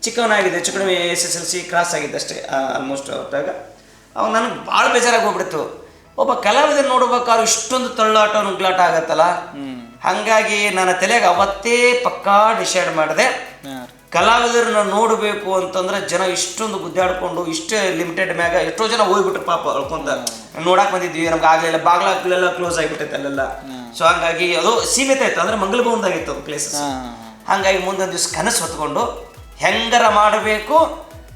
ಚಿಕ್ಕವನಾಗಿದೆ ಕಡಿಮೆ S S L C cross ಆಗಿದ್ದಷ್ಟೇ almost ಹೊತ್ತಾಗ ಅವಾಗ ನನಗೆ ಭಾಳ ಬೇಜಾರಾಗಿ ಹೋಗ್ಬಿಡ್ತು. ಒಬ್ಬ ಕಲಾವಿದ ನೋಡ್ಬೇಕಾದ್ರೆ ಇಷ್ಟೊಂದು ತಳ್ಳಾಟ ನುಗ್ಲಾಟ ಆಗತ್ತಲ್ಲ? ಹಂಗಾಗಿ ನನ್ನ ತಲೆಗೆ ಅವತ್ತೇ ಪಕ್ಕಾ ಡಿಸೈಡ್ ಮಾಡಿದೆ. ಕಲಾವಿದರನ್ನ ನೋಡಬೇಕು ಅಂತಂದ್ರೆ ಜನ ಇಷ್ಟೊಂದು ಗುದ್ದಾಡ್ಕೊಂಡು ಇಷ್ಟೇ ಲಿಮಿಟೆಡ್ ಮ್ಯಾಗ ಎಷ್ಟೋ ಜನ ಹೋಗ್ಬಿಟ್ರು ಪಾಪ ಅಳ್ಕೊಂತ ನೋಡಕ್ ಬಂದಿದ್ವಿ ನಮ್ಗೆ ಆಗ್ಲಿಲ್ಲ ಬಾಗ್ಲಾಗ್ಲೆಲ್ಲ ಕ್ಲೋಸ್ ಆಗಿಬಿಟ್ಟೈತೆ ಅಲ್ಲೆಲ್ಲ. ಸೊ ಹಂಗಾಗಿ ಅದು ಸೀಮಿತ ಇತ್ತು ಅಂದ್ರೆ ಮಂಗಲಭವನದಾಗಿತ್ತು ಅದು ಪ್ಲೇಸಸ್ ಹಂಗಾಗಿ ಹಾಗಾಗಿ ಮುಂದೊಂದು ದಿವ್ಸ ಕನಸು ಹೊತ್ಕೊಂಡು ಹೆಂಗರ ಮಾಡಬೇಕು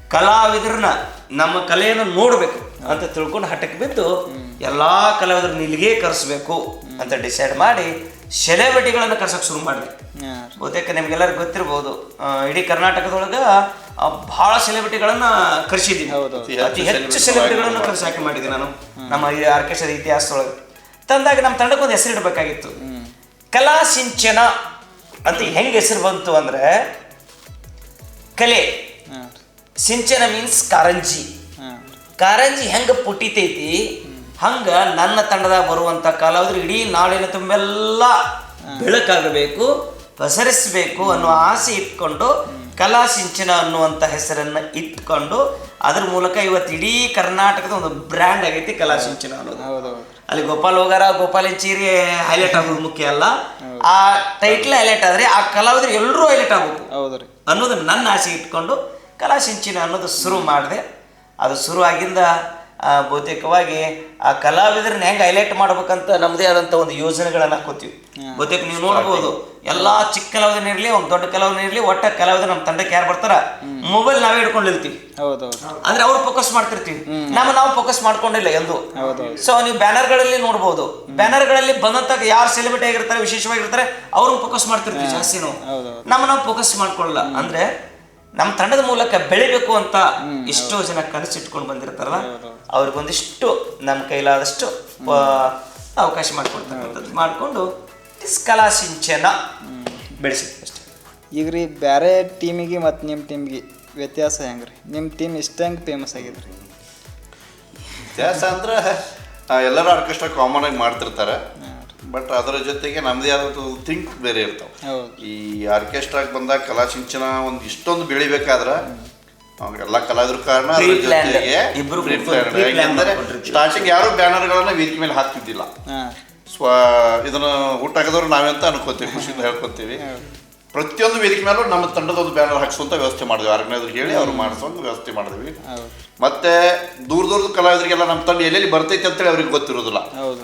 ಕಲಾವಿದರನ್ನ ನಮ್ಮ ಕಲೆಯನ್ನು ನೋಡಬೇಕು ಅಂತ ತಿಳ್ಕೊಂಡು ಹಠಕ್ಕೆ ಬಿದ್ದು ಎಲ್ಲಾ ಕಲಾವಿದರನ್ನ ಇಲ್ಲಿಗೆ ಕರೆಸಬೇಕು ಅಂತ ಡಿಸೈಡ್ ಮಾಡಿ ಸೆಲೆಬ್ರಿಟಿಗಳನ್ನು ಕರ್ಸಕ್ಕೆ ಶುರು ಮಾಡಿದೆ ಬಹುತೇಕ ನಿಮ್ಗೆಲ್ಲರಿಗೂ ಗೊತ್ತಿರ್ಬೋದು ಇಡೀ ಕರ್ನಾಟಕದೊಳಗೆ ಬಹಳ ಸೆಲೆಬ್ರಿಟಿಗಳನ್ನ ಕರೆಸಿದ್ದೀನಿ ಹೌದು. ಅತಿ ಹೆಚ್ಚು ಸೆಲೆಬ್ರಿಟಿಗಳನ್ನ ಕರೆಸಾಕೆ ಮಾಡಿದ್ದೀನಿ ನಾನು ನಮ್ಮ ಈ ಆರ್ಕೆಸ್ಟ್ರಾದ ಇತಿಹಾಸದೊಳಗೆ. ತಂದಾಗ ನಮ್ಮ ತಂಡಕ್ಕೊಂದು ಹೆಸರು ಇಡಬೇಕಾಗಿತ್ತು ಕಲಾ ಸಿಂಚನ ಅಂತ ಹೆಂಗೆ ಹೆಸರು ಬಂತು ಅಂದ್ರೆ ಕಲೆ. ಸಿಂಚನ ಮೀನ್ಸ್ ಕಾರಂಜಿ. ಕಾರಂಜಿ ಹೆಂಗ ಪುಟ್ಟಿತೈತಿ ಹಂಗ ನನ್ನ ತಂಡದಾಗ ಬರುವಂತ ಕಲಾವಿದರು ಇಡೀ ನಾಡಿನ ತುಂಬೆಲ್ಲ ಬೆಳಕಾಗಬೇಕು ಪಸರಿಸಬೇಕು ಅನ್ನೋ ಆಸೆ ಇಟ್ಕೊಂಡು ಕಲಾ ಸಿಂಚನ ಅನ್ನುವಂಥ ಹೆಸರನ್ನ ಇಟ್ಕೊಂಡು ಅದ್ರ ಮೂಲಕ ಇವತ್ತು ಇಡೀ ಕರ್ನಾಟಕದ ಒಂದು ಬ್ರ್ಯಾಂಡ್ ಆಗೈತಿ ಕಲಾ ಸಿಂಚನ ಅನ್ನೋದು. ಅಲ್ಲಿ ಗೋಪಾಲ್ ಹೋಗಾರ ಗೋಪಾಲ್ ಚೀರಿ ಹೈಲೈಟ್ ಆಗೋದು ಮುಖ್ಯ ಅಲ್ಲ. ಆ ಟೈಟ್ಲ್ ಹೈಲೈಟ್ ಆದ್ರೆ ಆ ಕಲಾವಿದರು ಎಲ್ಲರೂ ಹೈಲೈಟ್ ರೀ. ಅನ್ನೋದು ನನ್ನ ಆಸೆ ಇಟ್ಕೊಂಡು ಕಲಾಸಿಂಚಿನ ಅನ್ನೋದು ಶುರು ಮಾಡಿದೆ. ಅದು ಶುರು ಆಗಿಂದ ಆ, ಬಹುತೇಕವಾಗಿ ಆ ಕಲಾವಿದರನ್ನ ಹೆಂಗೆ ಹೈಲೈಟ್ ಮಾಡ್ಬೇಕಂತ ನಮ್ಮದೇ ಆದಂಥ ಒಂದು ಯೋಜನೆಗಳನ್ನು ಹಾಕೋತೀವಿ ಬಹುತೇಕ ನೀವು ನೋಡ್ಬೋದು ಎಲ್ಲಾ ಚಿಕ್ಕ ಕಲಾವಿದನಿರಲಿ ಒಂದು ದೊಡ್ಡ ಕಲಾವಿದನಿರಲಿ ಒಟ್ಟ ಕಲಾವಿದ ನಮ್ಮ ತಂಡಕ್ಕೆ ಯಾರು ಬರ್ತಾರ? ಮೊಬೈಲ್ ನಾವೇ ಹೌದು ಅಂದ್ರೆ ಅವ್ರು ಫೋಕಸ್ ಮಾಡ್ತಿರ್ತೀವಿ. ನಮ್ಮ ನಾವು ಫೋಕಸ್ ಮಾಡ್ಕೊಂಡಿಲ್ಲ ಎಂದು. ಸೊ ನೀವು ಬ್ಯಾನರ್ಗಳಲ್ಲಿ ನೋಡ್ಬೋದು. ಬ್ಯಾನರ್ಗಳಲ್ಲಿ ಬಂದಂತ ಯಾರು ಸೆಲೆಬ್ರಿಟಿ ಆಗಿರ್ತಾರೆ ವಿಶೇಷವಾಗಿರ್ತಾರೆ ಅವ್ರು ಫೋಕಸ್ ಮಾಡ್ತಿರ್ತೀವಿ ಜಾಸ್ತಿ ನಾವು ನಮ್ಮ ನಾವು ಫೋಕಸ್ ಮಾಡ್ಕೊಳ್ಳಲ್ಲ ಅಂದ್ರೆ ನಮ್ಮ ತಂಡದ ಮೂಲಕ ಬೆಳಿಬೇಕು ಅಂತ ಎಷ್ಟೋ ಜನ ಕನಸಿಟ್ಕೊಂಡು ಬಂದಿರ್ತಾರಲ್ಲ ಅವ್ರಿಗೊಂದಿಷ್ಟು ನಮ್ಮ ಕೈಲಾದಷ್ಟು ಅವಕಾಶ ಮಾಡ್ಕೊಡ್ತಕ್ಕಂಥದ್ದು. ಮಾಡಿಕೊಂಡು ಕಲಾ ಸಿಂಚನ ಬೆಳೆಸಿದ್ವಿ ಅಷ್ಟೇ. ಈಗ ರೀ ಬೇರೆ ಟೀಮಿಗೆ ಮತ್ತು ನಿಮ್ಮ ಟೀಮ್ಗೆ ವ್ಯತ್ಯಾಸ ಹೆಂಗೆ ರೀ ನಿಮ್ಮ ಟೀಮ್ ಇಷ್ಟಂಗೆ ಫೇಮಸ್ ಆಗಿದೆ ರೀ ವ್ಯತ್ಯಾಸ ಅಂದ್ರೆ ಆ, ಎಲ್ಲರೂ ಆರ್ಕೆಸ್ಟ್ರಾ ಕಾಮನ್ ಆಗಿ ಮಾಡ್ತಿರ್ತಾರೆ. ಬಟ್ ಅದರ ಜೊತೆಗೆ ನಮ್ಮದೇ ಆದ ಥಿಂಕ್ ಬೇರೆ ಇರ್ತಾವೆ. ಈ ಆರ್ಕೆಸ್ಟ್ರಾಗೆ ಬಂದಾಗ ಕಲಾಸಿಂಚನ ಒಂದು ಇಷ್ಟೊಂದು ಬೆಳಿಬೇಕಾದ್ರೆ ಎಲ್ಲ ಕಲಾವಿದ್ರ ಕಾರಣ ಅದ್ರ. ಜೊತೆಗೆ ಯಾಕೆಂದ್ರೆ. ಸ್ಟಾರ್ಟಿಂಗ್ ಯಾರು ಬ್ಯಾನರ್ಗಳನ್ನ ವೇದಿಕೆ ಮೇಲೆ ಹಾಕ್ತಿದ್ದಿಲ್ಲ. ಸ್ವ ಇದನ್ನ ಊಟ ನಾವೇ ಅಂತ ಅನ್ಕೋತೀವಿ ಖುಷಿಯಿಂದ ಹೇಳ್ಕೊತೀವಿ. ಪ್ರತಿಯೊಂದು ವೇದಿಕೆ ಮೇಲೂ ನಮ್ಮ ತಂಡದ ಒಂದು ಬ್ಯಾನರ್ ಹಾಕ್ಸುವಂತ ವ್ಯವಸ್ಥೆ ಮಾಡಿದ್ವಿ. ಆರ್ಗನೈಸರ್ ಹೇಳಿ ಅವ್ರು ಮಾಡಿಸುವಂತ ವ್ಯವಸ್ಥೆ ಮಾಡಿದ್ವಿ. ಮತ್ತೆ ದೂರ ದೂರದ ಕಲಾವಿದರಿಗೆಲ್ಲ ನಮ್ಮ ತಂಡ ಎಲ್ಲೆಲ್ಲಿ ಬರ್ತೈತೆ ಅಂತೇಳಿ ಅವ್ರಿಗೆ ಗೊತ್ತಿರೋದಿಲ್ಲ.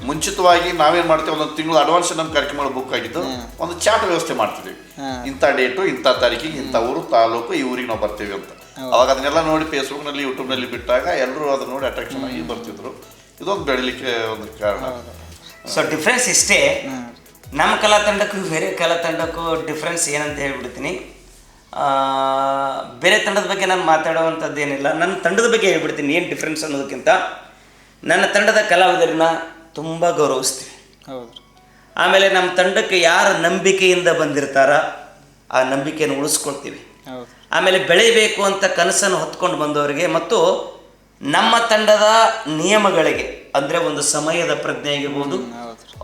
ಮುಂಚಿತವಾಗಿ ನಾವೇನ್ ಮಾಡ್ತೀವಿ ಒಂದೊಂದು ತಿಂಗಳು ಅಡ್ವಾನ್ಸ್ ನಮ್ಮ ಕಾರ್ಯಕ್ರಮ ಬುಕ್ ಆಗಿದ್ದು ಒಂದು ಚಾಟ್ ವ್ಯವಸ್ಥೆ ಮಾಡ್ತಿದ್ವಿ. ಇಂಥ ಡೇಟು ಇಂಥ ತಾರೀಕಿಗೆ ಇಂಥ ಊರು ತಾಲೂಕು ಈ ಊರಿಗೆ ನಾವು ಬರ್ತೀವಿ ಅಂತ. ಅವಾಗ ಅದನ್ನೆಲ್ಲ ನೋಡಿ ಫೇಸ್ಬುಕ್ನಲ್ಲಿ ಯೂಟ್ಯೂಬ್ನಲ್ಲಿ ಬಿಟ್ಟಾಗ ಎಲ್ಲರೂ ಅದನ್ನ ನೋಡಿ ಅಟ್ರಾಕ್ಷನ್ ಆಗಿ ಬರ್ತಿದ್ರು. ಇದೊಂದು ಬೆಳಿಲಿಕ್ಕೆ ಒಂದು ಕಾರಣ. ಸೊ ಡಿಫ್ರೆನ್ಸ್ ಇಷ್ಟೇ. ನಮ್ಮ ಕಲಾ ತಂಡಕ್ಕೂ ಬೇರೆ ಕಲಾ ತಂಡಕ್ಕೂ ಡಿಫ್ರೆನ್ಸ್ ಏನಂತ ಹೇಳ್ಬಿಡ್ತೀನಿ. ಬೇರೆ ತಂಡದ ಬಗ್ಗೆ ನಾನು ಮಾತಾಡುವಂಥದ್ದು ಏನಿಲ್ಲ ನನ್ನ ತಂಡದ ಬಗ್ಗೆ ಹೇಳ್ಬಿಡ್ತೀನಿ ಏನು ಡಿಫ್ರೆನ್ಸ್ ಅನ್ನೋದಕ್ಕಿಂತ. ನನ್ನ ತಂಡದ ಕಲಾವಿದರನ್ನ ತುಂಬ ಗೌರವಿಸ್ತೀವಿ ಹೌದು. ಆಮೇಲೆ ನಮ್ಮ ತಂಡಕ್ಕೆ ಯಾರ ನಂಬಿಕೆಯಿಂದ ಬಂದಿರ್ತಾರ ಆ ನಂಬಿಕೆಯನ್ನು ಉಳಿಸ್ಕೊಳ್ತೀವಿ. ಆಮೇಲೆ ಬೆಳಿಬೇಕು ಅಂತ ಕನಸನ್ನು ಹೊತ್ಕೊಂಡು ಬಂದವರಿಗೆ ಮತ್ತು ನಮ್ಮ ತಂಡದ ನಿಯಮಗಳಿಗೆ ಅಂದರೆ ಒಂದು ಸಮಯದ ಪ್ರಜ್ಞೆ ಆಗಿರ್ಬೋದು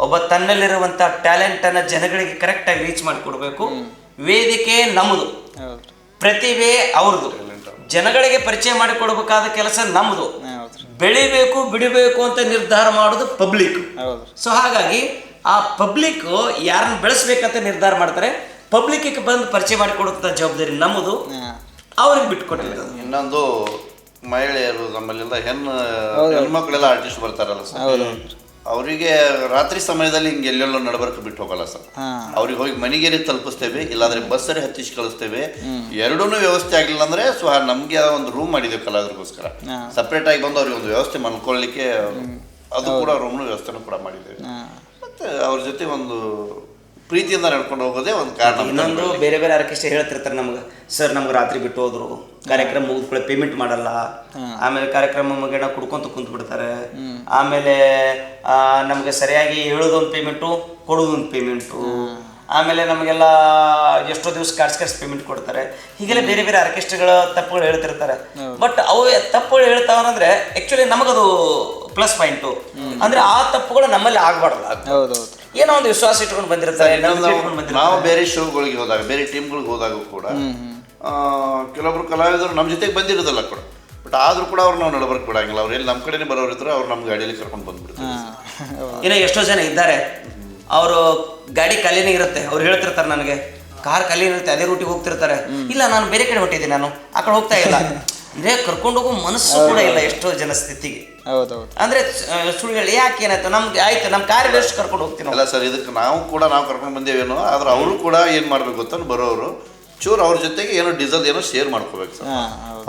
ಒಬ್ಬ ತನ್ನಲ್ಲಿರುವಂಥ ಟ್ಯಾಲೆಂಟನ್ನು ಜನಗಳಿಗೆ ಕರೆಕ್ಟಾಗಿ ರೀಚ್ ಮಾಡಿಕೊಡ್ಬೇಕು. ವೇದಿಕೆ ನಮ್ಮದು ಪ್ರತಿಭೆ ಅವ್ರದ್ದು. ಜನಗಳಿಗೆ ಪರಿಚಯ ಮಾಡಿಕೊಡ್ಬೇಕಾದ ಕೆಲಸ ನಮ್ಮದು ಬೆಳಿಬೇಕು ಬಿಡಬೇಕು ಅಂತ ನಿರ್ಧಾರ ಮಾಡೋದು ಪಬ್ಲಿಕ್ ಸೊ ಹಾಗಾಗಿ ಆ ಪಬ್ಲಿಕ್ ಯಾರನ್ನ ಬೆಳೆಸ್ಬೇಕಂತ ನಿರ್ಧಾರ ಮಾಡ್ತಾರೆ. ಪಬ್ಲಿಕ್ಕಿಗೆ ಬಂದು ಪರಿಚಯ ಮಾಡಿಕೊಡುವಂಥ ಜವಾಬ್ದಾರಿ ನಮ್ಮದು ಅವ್ರಿಗೆ ಬಿಟ್ಕೊಟ್ಟಿಲ್ಲ. ಇನ್ನೊಂದು ಮಹಿಳೆಯರು ನಮ್ಮಲ್ಲೆಲ್ಲ ಹೆಣ್ಣು ಹೆಣ್ಮಕ್ಳೆಲ್ಲ ಆರ್ಟಿಸ್ಟ್ ಬರ್ತಾರಲ್ಲ ಸರ್. ಅವರಿಗೆ ರಾತ್ರಿ ಸಮಯದಲ್ಲಿ ಹಿಂಗೆ ಎಲ್ಲೆಲ್ಲೋ ನಡಬರ್ಕ ಬಿಟ್ಟು ಹೋಗಲ್ಲ ಸರ್. ಅವ್ರಿಗೆ ಹೋಗಿ ಮನೆಗೇರಿ ತಲುಪಿಸ್ತೇವೆ ಇಲ್ಲಾಂದ್ರೆ ಬಸ್ಸರಿ ಹತ್ತಿಸಿ ಕಳಿಸ್ತೇವೆ. ಎರಡೂ ವ್ಯವಸ್ಥೆ ಆಗಿಲ್ಲ ಅಂದ್ರೆ ಸೊ ನಮ್ಗೆ ಒಂದು ರೂಮ್ ಮಾಡಿದ್ದೇವೆ ಕಲಾವಿದರಿಗೋಸ್ಕರ. ಸಪ್ರೇಟ್ ಆಗಿ ಬಂದು ಅವ್ರಿಗೆ ಒಂದು ವ್ಯವಸ್ಥೆ ಮಲ್ಕೊಳ್ಳಿಕ್ಕೆ ಅದು ಕೂಡ ರೂಮ್ನ ವ್ಯವಸ್ಥೆನೂ ಕೂಡ ಮಾಡಿದ್ದೇವೆ. ಮತ್ತೆ ಅವ್ರ ಜೊತೆ ಒಂದು ಪ್ರೀತಿಯಿಂದ ನಡ್ಕೊಂಡು ಹೋಗೋದೇ ಒಂದು ಕಾರಣ ಇನ್ನೊಂದು ಬೇರೆ ಬೇರೆ ಆರ್ಕೆಸ್ಟ್ರಾ ಹೇಳ್ತಿರ್ತಾರೆ ನಮ್ಗೆ. ಸರ್ ನಮ್ಗೆ ರಾತ್ರಿ ಬಿಟ್ಟು ಹೋದ್ರು. ಕಾರ್ಯಕ್ರಮ ಮುಗಿದ್ಕೊಳ್ಳೆ ಪೇಮೆಂಟ್ ಮಾಡಲ್ಲ. ಆಮೇಲೆ ಕಾರ್ಯಕ್ರಮ ಮುಗಿಣ ಕುಡ್ಕೊಂತ ಕುಂತ ಬಿಡ್ತಾರೆ ಆಮೇಲೆ ಆ, ನಮ್ಗೆ ಸರಿಯಾಗಿ ಹೇಳೋದೊಂದು ಪೇಮೆಂಟು ಕೊಡೋದೊಂದು ಪೇಮೆಂಟು ಆಮೇಲೆ ನಮಗೆಲ್ಲ ಎಷ್ಟೋ ದಿವಸ ಕಾರ್ಸ್ ಕಾರ್ಸ್ ಪೇಮೆಂಟ್ ಕೊಡ್ತಾರೆ. ಹೀಗೆಲ್ಲ ಬೇರೆ ಬೇರೆ ಆರ್ಕೆಸ್ಟ್ರಾಗಳ ತಪ್ಪುಗಳು ಹೇಳ್ತಿರ್ತಾರೆ. ಬಟ್ ಅವು ತಪ್ಪುಗಳು ಹೇಳ್ತಾವಂದ್ರೆ ಆಕ್ಚುಲಿ ನಮಗದು ಪ್ಲಸ್ ಪಾಯಿಂಟು ಅಂದ್ರೆ ಆ ತಪ್ಪುಗಳು ನಮ್ಮಲ್ಲಿ ಆಗ್ಬಾರ್ದು ಹೌದೌದು. ಏನೋ ಒಂದು ವಿಶ್ವಾಸ ಇಟ್ಕೊಂಡು ಬಂದಿರ್ತಾರೆ. ನಾವು ಬೇರೆ ಶೋಗಳಿಗೆ ಹೋದಾಗ ಬೇರೆ ಟೀಮ್ಗಳಿಗೆ ಹೋದಾಗ ಕೂಡ ಆ, ಕೆಲವೊಬ್ರು ಕಲಾವಿದರು ನಮ್ಮ ಜೊತೆಗೆ ಬಂದಿರೋದಲ್ಲ ಕೂಡ. ಬಟ್ ಆದ್ರೂ ಕೂಡ ಅವ್ರು ನಾವು ನಡಬರ್ಕ್ ಬಿಡಂಗಿಲ್ಲ. ಅವ್ರು ಎಲ್ಲಿ ನಮ್ಮ ಕಡೆನೇ ಬರೋರು ಇದ್ರು ಅವ್ರು ನಮ್ಮ ಗಾಡಿಯಲ್ಲಿ ಕರ್ಕೊಂಡು ಬಂದ್ಬಿಡ್ತಾರೆ. ಇನ್ನ ಎಷ್ಟೋ ಜನ ಇದ್ದಾರೆ. ಅವರು ಗಾಡಿ ಖಾಲಿನೇ ಇರುತ್ತೆ. ಅವ್ರು ಹೇಳ್ತಿರ್ತಾರೆ ನನಗೆ ಕಾರ್ ಖಾಲಿ ಇರುತ್ತೆ ಅದೇ ರೂಟಿಗೆ ಹೋಗ್ತಿರ್ತಾರೆ. ಇಲ್ಲ ನಾನು ಬೇರೆ ಕಡೆ ಹೊಟ್ಟಿದ್ದೀನಿ ನಾನು. ಆ ಕಡೆ ಹೋಗ್ತಾ ಇಲ್ಲ. ಅಂದ್ರೆ ಕರ್ಕೊಂಡು ಹೋಗೋ ಮನಸ್ಸು ಕೂಡ ಇಲ್ಲ ಎಷ್ಟೋ ಜನ ಸ್ಥಿತಿಗೆ. ಹೌದೌದು. ಅಂದ್ರೆ ಸುಳ್ಳು ಹೇಳಿ ಯಾಕೆ ಏನಾಯ್ತು? ನಮ್ಗೆ ಆಯ್ತು ನಮ್ಮ ಕಾರ್ ಎಷ್ಟು ಕರ್ಕೊಂಡು ಹೋಗ್ತೀನಿ? ಅಲ್ಲ ಸರ್ ಇದಕ್ಕೆ ನಾವು ಕೂಡ ನಾವು ಕರ್ಕೊಂಡು ಬಂದೇವೇನೋ ಆದ್ರೆ ಅವರು ಕೂಡ ಏನು ಮಾಡ್ಬೇಕು ಗೊತ್ತ ಬರೋರು ಚೂರು ಅವ್ರ ಜೊತೆಗೆ ಏನೋ ಡೀಸೆಲ್ ಏನೋ ಶೇರ್ ಮಾಡ್ಕೋಬೇಕು ಸರ್.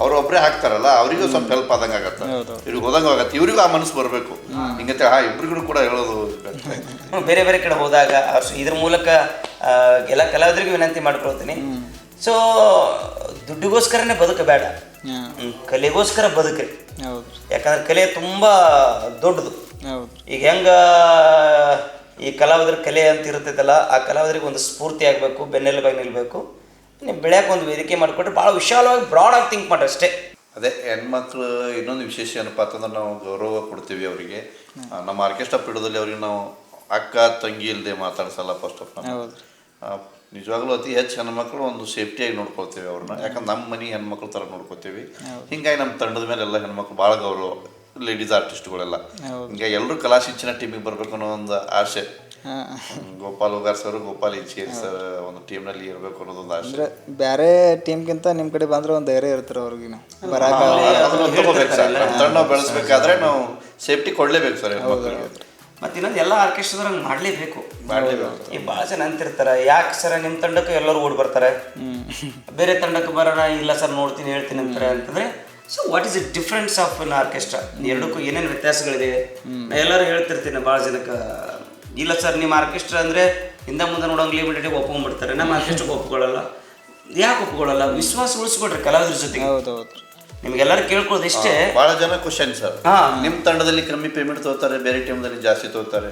ಅವ್ರು ಒಬ್ಬರೇ ಹಾಕ್ತಾರಲ್ಲ ಅವರಿಗೂ ಸ್ವಲ್ಪ ಹೆಲ್ಪ್ ಆದಂಗ ಆಗತ್ತೆ. ಇವ್ರಿಗೆ ಹೋದಂಗ ಆಗತ್ತೆ. ಇವರಿಗೂ ಆ ಮನಸ್ಸು ಬರಬೇಕು. ಹಿಂಗತ್ತೆ ಆ ಇಬ್ರಿಗೂ ಕೂಡ ಹೇಳೋದು ಬೇರೆ ಬೇರೆ ಕಡೆ ಹೋದಾಗ ಇದ್ರ ಮೂಲಕ ಎಲ್ಲ ಕಲಾವಿದರಿಗೂ ವಿನಂತಿ ಮಾಡ್ಕೊಳ್ತೀನಿ. ಸೊ ದುಡ್ಡಿಗೋಸ್ಕರನೇ ಬದುಕಬೇಡ. ಕಲೆಗೋಸ್ಕರ ಬದುಕ್ರಿ. ಯಾಕಂದ್ರೆ ಕಲೆ ತುಂಬ ದೊಡ್ಡದು. ಈಗ ಹೆಂಗ ಈ ಕಲಾವಿದ್ರ ಕಲೆ ಅಂತ ಇರ್ತೈತಲ್ಲ ಆ ಕಲಾವಿದ್ರಿಗೆ ಒಂದು ಸ್ಫೂರ್ತಿ ಆಗಬೇಕು ಬೆನ್ನೆಲುಬಾಗಿ ನಿಲ್ಲಬೇಕು ನೀವು ಬೆಳೆಯಕ್ಕೆ ಒಂದು ವೇದಿಕೆ ಮಾಡಿಕೊಟ್ರೆ ಭಾಳ ವಿಶಾಲವಾಗಿ ಬ್ರಾಡ್ ಆಗಿ ಥಿಂಕ್ ಮಾಡ್ರಿ ಅಷ್ಟೇ. ಅದೇ ಹೆಣ್ಮಕ್ಳು ಇನ್ನೊಂದು ವಿಶೇಷ ಏನಪ್ಪಾ ಅಂತಂದ್ರೆ ನಾವು ಗೌರವ ಕೊಡ್ತೀವಿ ಅವರಿಗೆ. ನಮ್ಮ ಆರ್ಕೆಸ್ಟ್ರಾ ಪೀಠದಲ್ಲಿ ಅವ್ರಿಗೆ ನಾವು ಅಕ್ಕ ತಂಗಿ ಇಲ್ಲದೆ ಮಾತಾಡ್ಸಲ್ಲ ಫಸ್ಟ್ ಆಫ್ ಆಲ್ ಹೌದು. ನಿಜವಾಗ್ಲೂ ಅತಿ ಹೆಚ್ಚು ಹೆಣ್ಮಕ್ಳು ಒಂದು ಸೇಫ್ಟಿಯಾಗಿ ನೋಡ್ಕೊಳ್ತೇವೆ ಅವ್ರನ್ನ. ಯಾಕಂದ್ರೆ ನಮ್ಮ ಮನೆ ಹೆಣ್ಮಕ್ಳು ಥರ ನೋಡ್ಕೊತೀವಿ ಹಿಂಗಾಗಿ ನಮ್ಮ ತಂಡದ ಮೇಲೆ ಎಲ್ಲ ಹೆಣ್ಮಕ್ಳು ಭಾಳ ಗೌರವ ಲೇಡೀಸ್ ಆರ್ಟಿಸ್ಟ್ಗಳೆಲ್ಲ ಹಿಂಗೆ ಹಿಂಗಾಗಿ ಎಲ್ಲರೂ ಕಲಾ ಶಿಕ್ಷಣ ಟೀಮಿಗೆ ಬರಬೇಕು ಅನ್ನೋ ಒಂದು ಆಸೆ. ಗೋಪಾಲ್ ಉಗಾರ್ ಸರ್ ಗೋಪಾಲ್ ಇಂಚೇರಿ ಸರ್ ಒಂದು ಟೀಮ್ನಲ್ಲಿ ಇರಬೇಕು ಅನ್ನೋದೊಂದು ಆಸೆ. ಅಂದ್ರೆ ಬೇರೆ ಟೀಮ್ಗಿಂತ ನಿಮ್ಮ ಕಡೆ ಬಂದ್ರೆ ಒಂದು ಧೈರ್ಯ ಇರ್ತಾರೆ ಅವ್ರಿಗೆ ಬರಾಕ ಅದನ್ನ ತಗೋಬೇಕು ಸರ್. ತಂಡ ಬೆಳೆಸ್ಬೇಕಾದ್ರೆ ನಾವು ಸೇಫ್ಟಿ ಕೊಡ್ಲೇಬೇಕು ಸರ್ ಹೆಣ್ಮಕ್ಳಿಗೆ. ಮತ್ತು ಇನ್ನೊಂದು ಎಲ್ಲ ಆರ್ಕೆಸ್ಟ್ರಾದ್ರೆ ಹಂಗೆ ಮಾಡಲೇಬೇಕು. ಮಾಡ್ಲೇಬೇಕು. ಈ ಭಾಳ ಜನ ಅಂತಿರ್ತಾರೆ. ಯಾಕೆ ಸರ್ ನಿಮ್ಮ ತಂಡಕ್ಕೆ ಎಲ್ಲರೂ ಓಡಿ ಬರ್ತಾರೆ? ಬೇರೆ ತಂಡಕ್ಕೆ ಬರೋಣ ಇಲ್ಲ ಸರ್ ನೋಡ್ತೀನಿ ಹೇಳ್ತೀನಿ ಅಂತಾರೆ ಅಂತಂದ್ರೆ so what is the difference of in orchestra ಎರಡಕ್ಕೂ ಏನೇನು ವ್ಯತ್ಯಾಸಗಳಿದೆ? ಎಲ್ಲರೂ ಹೇಳ್ತಿರ್ತೀನಿ ಭಾಳ ಜನಕ್ಕೆ. ಇಲ್ಲ ಸರ್ ನಿಮ್ಮ ಆರ್ಕೆಸ್ಟ್ರಾ ಅಂದರೆ ಹಿಂದೆ ಮುಂದೆ ನೋಡೋಂಗೆ ಲಿಮಿಟೆಡ್ ಒಪ್ಕೊಂಡ್ಬಿಡ್ತಾರೆ. ನಮ್ಮ ಆರ್ಕೆಸ್ಟ್ರಾಗೆ ಒಪ್ಕೊಳ್ಳಲ್ಲ. ಯಾಕೆ ಒಪ್ಕೊಳ್ಳಲ್ಲ? ವಿಶ್ವಾಸ ಉಳಿಸ್ಕೊಡ್ರಿ ಕಲಾವಿದ್ರ ಜೊತೆಗೆ. ಹೌದೌದು ನಿಮ್ಗೆಲ್ಲರೂ ಕೇಳ್ಕೊಳ್ಳೋದು ಇಷ್ಟೇ. ಬಹಳ ಜನ ಕ್ವಶನ್ ಸರ್ ಹಾ. ನಿಮ್ ತಂಡದಲ್ಲಿ ಕಮ್ಮಿ ಪೇಮೆಂಟ್ ತಗೋತಾರೆ ಬೇರೆ ಟೀಮ್ ದಲ್ಲಿ ಜಾಸ್ತಿ ತಗೋತಾರೆ.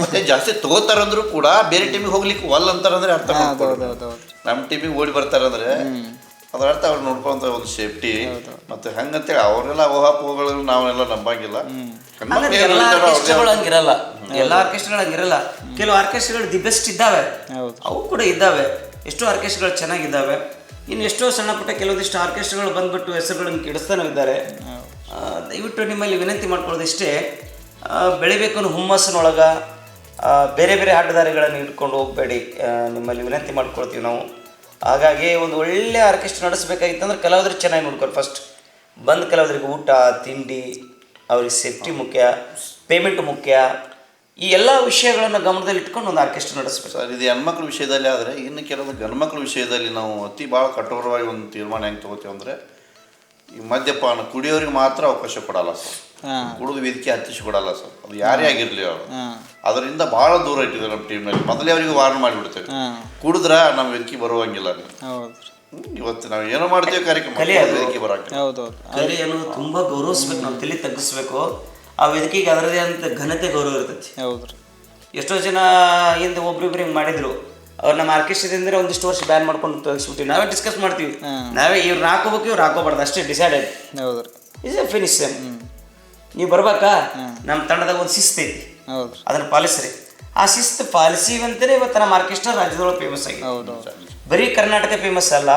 ಮತ್ತೆ ಜಾಸ್ತಿ ತಗೋತಾರಂದ್ರೂ ಕೂಡ ಬೇರೆ ಟೀಮಿಗೆ ಹೋಗ್ಲಿಕ್ಕೆ ಒಲ್ ಅಂತಾರಂದ್ರೆ ಅರ್ಥ ನಮ್ಮ ಟೀಮಿಗೆ ಓಡಿ ಬರ್ತಾರಂದ್ರೆ ಅದ್ರ ಅರ್ಥ ಅವ್ರು ನೋಡ್ಕೊಂತ ಒಂದು ಸೇಫ್ಟಿ ಮತ್ತೆ ಹಂಗಂತೇಳಿ ಅವರೆಲ್ಲ ಊಹಾಪೋಹಗಳು ನಾವೆಲ್ಲ ನಂಬಂಗಿಲ್ಲ. ಎಲ್ಲ ಆರ್ಕೆಸ್ಟ್ರಾಗಳು ಹಂಗಿರಲ್ಲ. ಎಲ್ಲ ಆರ್ಕೆಸ್ಟ್ರಾಗಳು ಹಂಗಿರಲ್ಲ. ಕೆಲವು ಆರ್ಕೆಸ್ಟ್ರಾಗಳು ದಿ ಬೆಸ್ಟ್ ಇದ್ದಾವೆ. ಹೌದು. ಅವು ಕೂಡ ಇದ್ದಾವೆ. ಎಷ್ಟೋ ಆರ್ಕೆಸ್ಟ್ರಾಗಳು ಚೆನ್ನಾಗಿದ್ದಾವೆ. ಇನ್ನು ಎಷ್ಟೋ ಸಣ್ಣ ಪುಟ್ಟ ಕೆಲವೊಂದಿಷ್ಟು ಆರ್ಕೆಸ್ಟ್ರಾಗಳು ಬಂದ್ಬಿಟ್ಟು ಹೆಸರುಗಳನ್ನು ಕೆಡಿಸ್ತಾನೂ ಇದ್ದಾರೆ. ದಯವಿಟ್ಟು ನಿಮ್ಮಲ್ಲಿ ವಿನಂತಿ ಮಾಡ್ಕೊಳ್ಳೋದಿಷ್ಟೇ ಬೆಳಿಬೇಕು ಅನ್ನೋ ಹುಮ್ಮಸ್ಸಿನೊಳಗೆ ಬೇರೆ ಬೇರೆ ಆಟಗಾರಿಗಳನ್ನು ಇಟ್ಕೊಂಡು ಹೋಗಬೇಡಿ. ನಿಮ್ಮಲ್ಲಿ ವಿನಂತಿ ಮಾಡ್ಕೊಳ್ತೀವಿ ನಾವು. ಹಾಗಾಗಿ ಒಂದು ಒಳ್ಳೆ ಆರ್ಕೆಸ್ಟ್ರಾ ನಡೆಸಬೇಕಾಗಿತ್ತಂದ್ರೆ ಕಲಾವಿದರು ಚೆನ್ನಾಗಿ ನೋಡ್ಕೊಂಡು ಫಸ್ಟ್ ಬಂದ ಕಲಾವಿದರಿಗೆ ಊಟ, ತಿಂಡಿ, ಅವ್ರಿಗೆ ಸೇಫ್ಟಿ ಮುಖ್ಯ ಪೇಮೆಂಟ್ ಮುಖ್ಯ ಈ ಎಲ್ಲ ವಿಷಯಗಳನ್ನು ಗಮನದಲ್ಲಿ ಇಟ್ಕೊಂಡು ಒಂದು ಆರ್ಕೆಸ್ಟ್ರಾ ನಡೆಸ್ಬೇಕು. ಸರ್ ಇದು ಹೆಣ್ಮಕ್ಳ ವಿಷಯದಲ್ಲಿ ಆದರೆ ಇನ್ನು ಕೆಲವೊಂದು ಗಂಡ್ಮಕ್ಳ ವಿಷಯದಲ್ಲಿ ನಾವು ಅತಿ ಭಾಳ ಕಠೋರವಾಗಿ ಒಂದು ತೀರ್ಮಾನ ಹೆಂಗೆ ತಗೋತೀವಿ ಅಂದರೆ ಈ ಮದ್ಯಪಾನ ಕುಡಿಯೋರಿಗೆ ಮಾತ್ರ ಅವಕಾಶ ಕೊಡಲ್ಲ ಸರ್. ಕುಡಿದು ವೇದಿಕೆ ಹತ್ತಿಸಿ ಕೊಡಲ್ಲ ಸರ್. ಅದು ಯಾರೇ ಆಗಿರಲಿ ಅವರು. ಅದರಿಂದ ಭಾಳ ದೂರ ಇಟ್ಟಿದ್ದಾರೆ ನಮ್ಮ ಟೀಮ್ನಲ್ಲಿ. ಮೊದಲೇ ಅವರಿಗೆ ವಾರ್ನ್ ಮಾಡಿಬಿಡ್ತೇವೆ. ಕುಡಿದ್ರೆ ಕುಡಿದ್ರ ನಮ್ಮ ವೇದಿಕೆ ಬರುವಂಗಿಲ್ಲ ನೀವು ಹೌದು. ಇವತ್ತು ನಾವು ಏನೋ ಮಾಡ್ತೀವಿ ಕಾರ್ಯಕ್ರಮ. ವೇದಿಕೆ ತುಂಬಾ ಹೌದೌದು ಕಲೆ ಅನ್ನೋದು ತುಂಬ ಗೌರವಿಸ್ಬೇಕು ನಾವು ತಲೆ ತಗ್ಗಿಸ್ಬೇಕು. ಆ ವೇದಿಕೆಗೆ ಅದರದೇ ಅಂತ ಘನತೆ ಗೌರವ ಇರ್ತೈತಿ ಹೌದು ರೀ ಎಷ್ಟೋ ಜನ ಹಿಂದೆ ಒಬ್ರಿಬ್ರು ಹಿಂಗೆ ಮಾಡಿದ್ರು. ಅವ್ರನ್ನ ನಮ್ಮ ಆರ್ಕೆಸ್ಟ್ರಾದಿಂದ ಒಂದಿಷ್ಟು ವರ್ಷ ಬ್ಯಾನ್ ಮಾಡ್ಕೊಂಡು ತೋರಿಸ್ಬಿಟ್ಟಿವಿ ನಾವೇ ಡಿಸ್ಕಸ್ ಮಾಡ್ತೀವಿ. ನಾವೇ ಇವ್ರು ಹಾಕೋಬೇಕು ಇವ್ರು ಹಾಕೋಬಾರ್ದು. ಅಷ್ಟೇ ಡಿಸೈಡೆಡ್ ಹೌದು ರೀ ಇಸ್ ಎ ಫಿನಿಶ್ ಸೇಮ್ ನೀವು ಬರ್ಬೇಕಾ? ನಮ್ಮ ತಂಡದಾಗ ಒಂದು ಶಿಸ್ತು ಐತಿ. ಹೌದು ಅದನ್ನು ಪಾಲಿಸ್ರಿ. ಆ ಶಿಸ್ತು ಪಾಲಿಸಿವಂತಲೇ ಇವತ್ತು ನಮ್ಮ ಆರ್ಕೆಸ್ಟ್ರಾ ರಾಜ್ಯದೊಳಗೆ ಫೇಮಸ್ ಆಗಿದೆ. ಹೌದು ಹೌದು ಬರೀ ಕರ್ನಾಟಕ ಫೇಮಸ್ ಅಲ್ಲ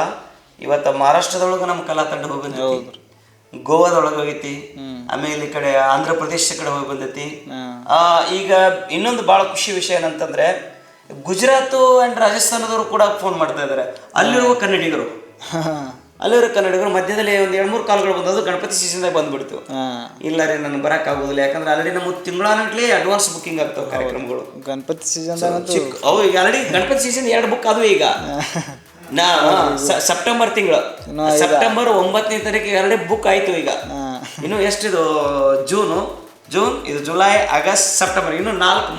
ಇವತ್ತು ಮಹಾರಾಷ್ಟ್ರದೊಳಗೆ ನಮ್ಮ ಕಲಾ ತಂಡ ಹೋಗಿ ಬಂದೈತಿ ಗೋವಾದೊಳಗೆ ಹೋಗೈತಿ ಆಮೇಲೆ ಈ ಕಡೆ ಆಂಧ್ರ ಪ್ರದೇಶ ಕಡೆ ಹೋಗಿ ಬಂದೈತಿ. ಆ, ಈಗ ಇನ್ನೊಂದು ಬಹಳ ಖುಷಿ ವಿಷಯ ಏನಂತಂದ್ರೆ ಗುಜರಾತ್ ಅಂಡ್ ರಾಜಸ್ಥಾನದವರು ಕೂಡ ಫೋನ್ ಮಾಡ್ತಾ ಇದ್ದಾರೆ ಅಲ್ಲಿರುವ ಕನ್ನಡಿಗರು. ಅಲ್ಲಿರೋ ಕನ್ನಡಿಗರು ಮಧ್ಯದಲ್ಲಿ ಒಂದು ಎರಡ್ ಮೂರು ಕಾಲ್ಗಳು ಬಂದದ್ದು ಗಣಪತಿ ಸೀಸನ್ದಾಗ ಬಂದ್ಬಿಡ್ತು. ಇಲ್ಲ ರೀ ನನ್ಗೆ ಬರಕ್ ಆಗೋದಿಲ್ಲ ಯಾಕಂದ್ರೆ ಆಲ್ರೆಡಿ ನಮ್ಮ ತಿಂಗಳಾನಟ್ಲಿ ಅಡ್ವಾನ್ಸ್ ಬುಕ್ಕಿಂಗ್ ಆಗ್ತಾವ ಕಾರ್ಯಕ್ರಮಗಳು. ಗಣಪತಿ ಸೀಸನ್ ಅವು ಈಗ ಆಲ್ರೆಡಿ ಗಣಪತಿ ಸೀಸನ್ ಎರಡು ಬುಕ್ ಅದು ಈಗ. ನಾ ಸೆಪ್ಟೆಂಬರ್ ತಿಂಗಳು. ಸೆಪ್ಟೆಂಬರ್ ಒಂಬತ್ತನೇ ತಾರೀಕಿಗೆ ಎರಡೇ ಬುಕ್ ಆಯ್ತು ಈಗ. ಇನ್ನು ಎಷ್ಟಿದು? ಜೂನು. ಜೂನ್ ಇದು ಜುಲೈ ಆಗಸ್ಟ್ ಸೆಪ್ಟೆಂಬರ್. ಇನ್ನು ನಾಲ್ಕು